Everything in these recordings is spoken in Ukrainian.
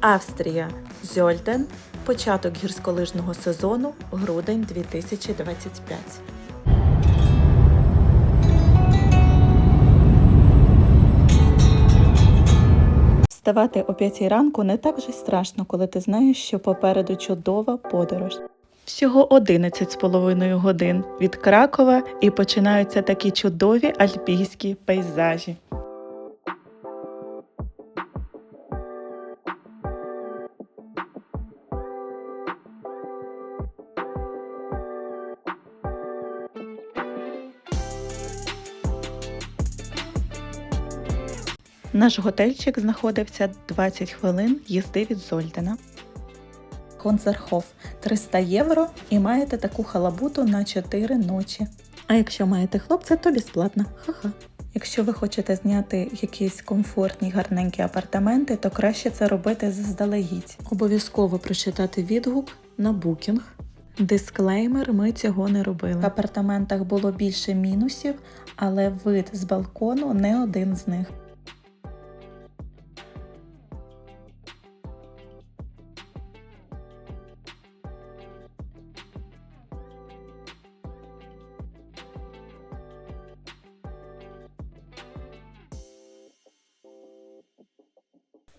Австрія, Зьольден, початок гірськолижного сезону, грудень 2025. Вставати о 5 ранку не так же страшно, коли ти знаєш, що попереду чудова подорож. Всього 11 з половиною годин від Кракова і починаються такі чудові альпійські пейзажі. Наш готельчик знаходився 20 хвилин їзди від Зольдена. Концерхоф 300 євро і маєте таку халабуту на 4 ночі. А якщо маєте хлопця, то безплатно. Ха-ха. Якщо ви хочете зняти якісь комфортні гарненькі апартаменти, то краще це робити заздалегідь. Обов'язково прочитати відгук на букінг. Дисклеймер, ми цього не робили. В апартаментах було більше мінусів, але вид з балкону не один з них.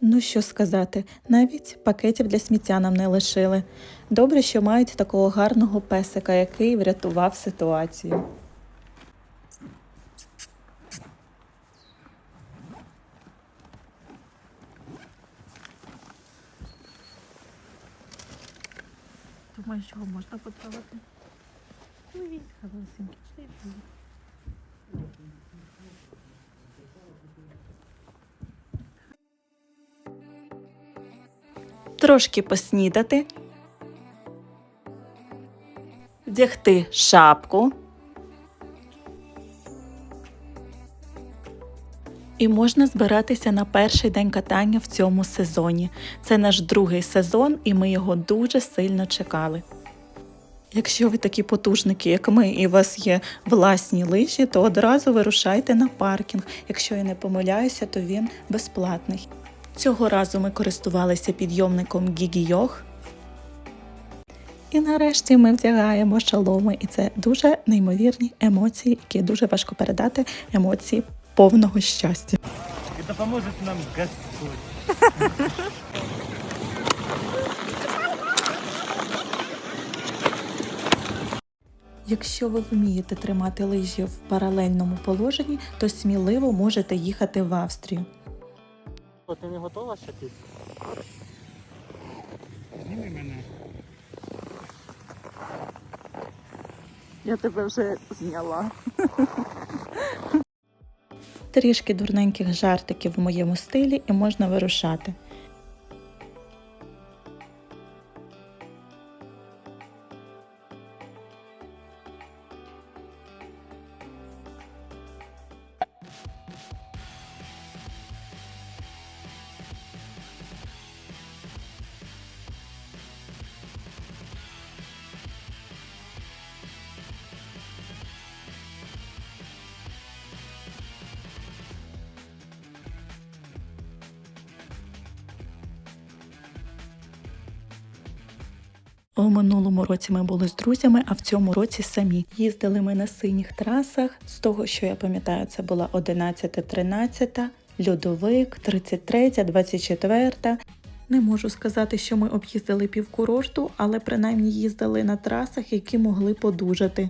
Ну що сказати, навіть пакетів для сміття нам не лишили. Добре, що мають такого гарного песика, який врятував ситуацію. Думаю, що можна потрапити. Ну, він хорошенький, що трошки поснідати, вдягти шапку. І можна збиратися на перший день катання в цьому сезоні. Це наш другий сезон, і ми його дуже сильно чекали. Якщо ви такі потужники, як ми, і у вас є власні лижі, то одразу вирушайте на паркінг. Якщо я не помиляюся, то він безплатний. Цього разу ми користувалися підйомником Гігійох. І нарешті ми вдягаємо шаломи, і це дуже неймовірні емоції, які дуже важко передати емоції повного щастя. И да поможет нам Господь. Якщо ви вмієте тримати лижі в паралельному положенні, то сміливо можете їхати в Австрію. Ти не готова ще піти? Зніми мене. Я тебе вже зняла. Трішки дурненьких жартиків в моєму стилі і можна вирушати. У минулому році ми були з друзями, а в цьому році самі. Їздили ми на синіх трасах. З того, що я пам'ятаю, це була 11-13, льодовик, 33, 24. Не можу сказати, що ми об'їздили півкурорту, але принаймні їздили на трасах, які могли подужати.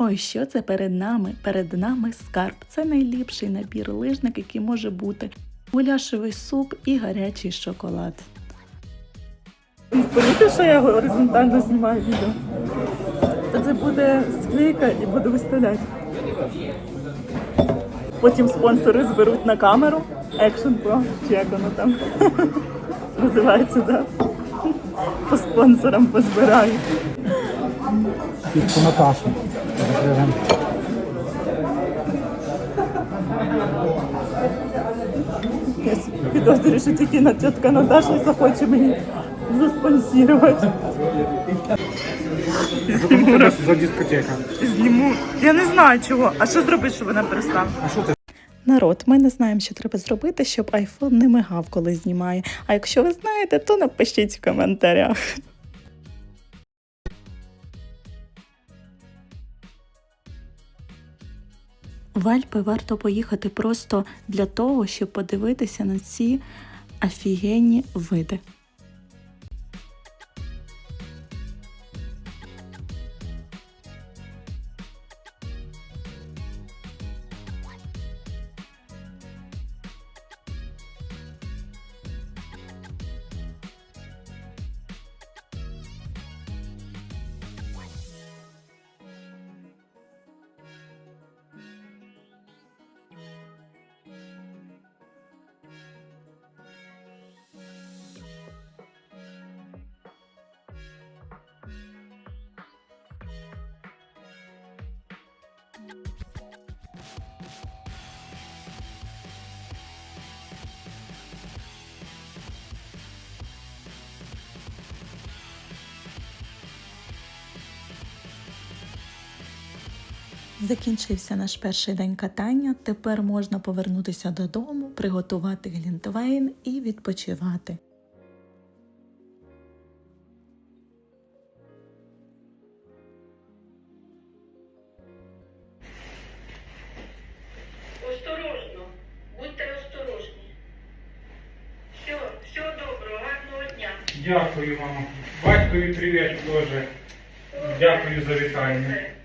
Ой, що це перед нами? Перед нами скарб. Це найліпший набір лижник, який може бути. Гуляшовий суп і гарячий шоколад. Помітив, що я горизонтально знімаю відео. То це буде склейка і буду виставляти. Потім спонсори зберуть на камеру Action Pro, чи як воно там називається, так? по спонсорам позбираю. Тітку Наташу. Підозрюю, що тільки на тітка Наташа захоче мені заспонсірувати. За дискотека. Зніму. Я не знаю чого. А що зробити, щоб вона перестала? А що це? Народ, ми не знаємо, що треба зробити, щоб айфон не мигав, коли знімає. А якщо ви знаєте, то напишіть в коментарях. В Альпи варто поїхати просто для того, щоб подивитися на ці офігенні види. Закінчився наш перший день катання. Тепер можна повернутися додому, приготувати глінтвейн і відпочивати. Осторожно, будьте осторожні. Все, все доброго, гарного дня. Дякую, мамо. Батькові привіт теж. Дякую за вітання.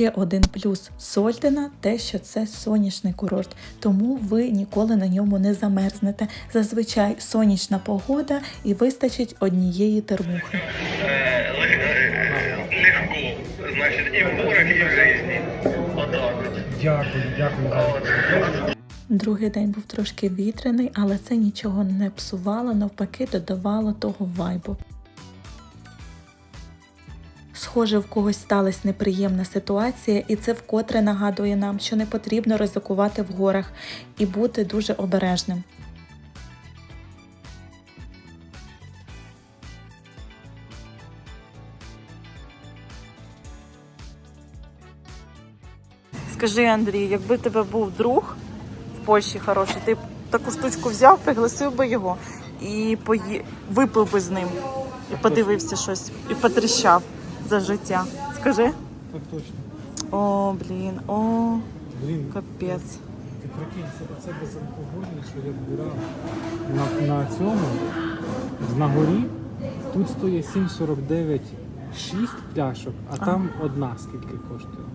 Ще один плюс Сольдена те, що це сонячний курорт, тому ви ніколи на ньому не замерзнете. Зазвичай сонячна погода і вистачить однієї термухи. легко. Значит, и в горах, и в. Вот. Дякую, дякую Другий день був трошки вітряний, але це нічого не псувало, навпаки, додавало того вайбу. Схоже, в когось сталася неприємна ситуація, і це вкотре нагадує нам, що не потрібно ризикувати в горах і бути дуже обережним. Скажи, Андрій, якби тебе був друг в Польщі хороший, ти б таку штучку взяв, пригласив би його і пої... випив би з ним, і подивився щось, і потріщав за життя. Скажи? Так точно. О, блін, о, Блін, капець. ти прикинь, це, це безалкогольне, що я вбирав на, на цьому, на горі. Тут стоїть 7,49 6 пляшок, а там одна скільки коштує.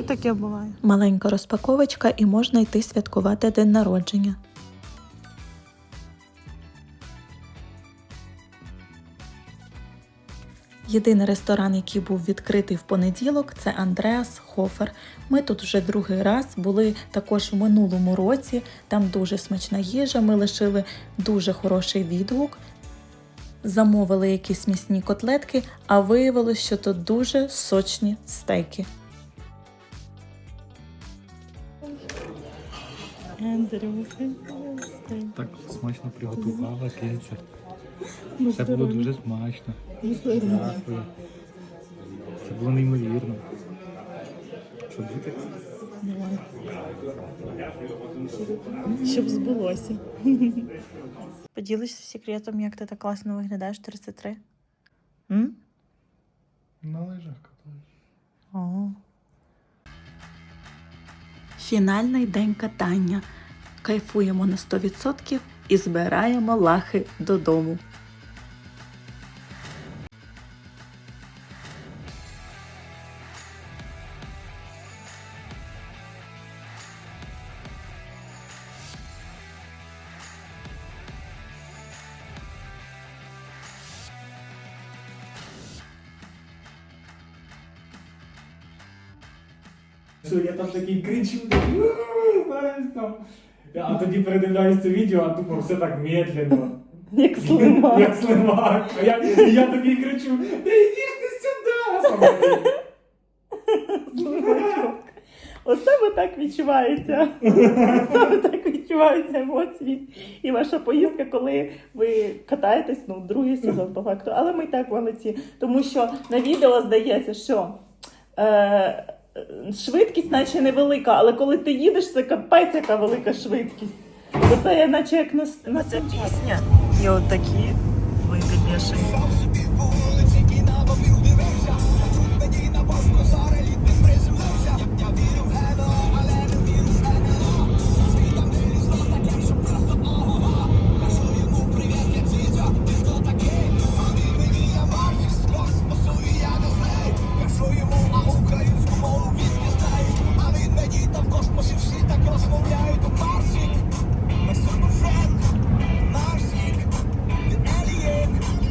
І таке буває. Маленька розпаковочка, і можна йти святкувати день народження. Єдиний ресторан, який був відкритий в понеділок, це Андреас Хофер. Ми тут вже другий раз були також в минулому році. Там дуже смачна їжа. Ми лишили дуже хороший відгук. Замовили якісь м'ясні котлетки, а виявилось, що тут дуже сочні стейки. Так смачно приготувала кільця. Це було дуже смачно. Дякую. Це було неймовірно. Що діти? Щоб збулося. Поділишся секретом, як ти так класно виглядаєш 33? М? На лижах катаюсь. О. Фінальний день катання. Кайфуємо на 100% і збираємо лахи додому. Що я там такий кричу, такий, знаєш там. А тоді передивляюсь це відео, а тупо все так медленно. Як слима. Як слимак. А я, я такий кричу, да йди ти сюди! Слимачок. Ви так відчувається. Саме так відчуваються емоції. І ваша поїздка, коли ви катаєтесь, ну, другий сезон по факту. Але ми і так молодці. Тому що на відео здається, що е, швидкість наче невелика, але коли ти їдеш, це капець, яка велика швидкість. Бо це наче як на, на це пісня. І от такі види бешені.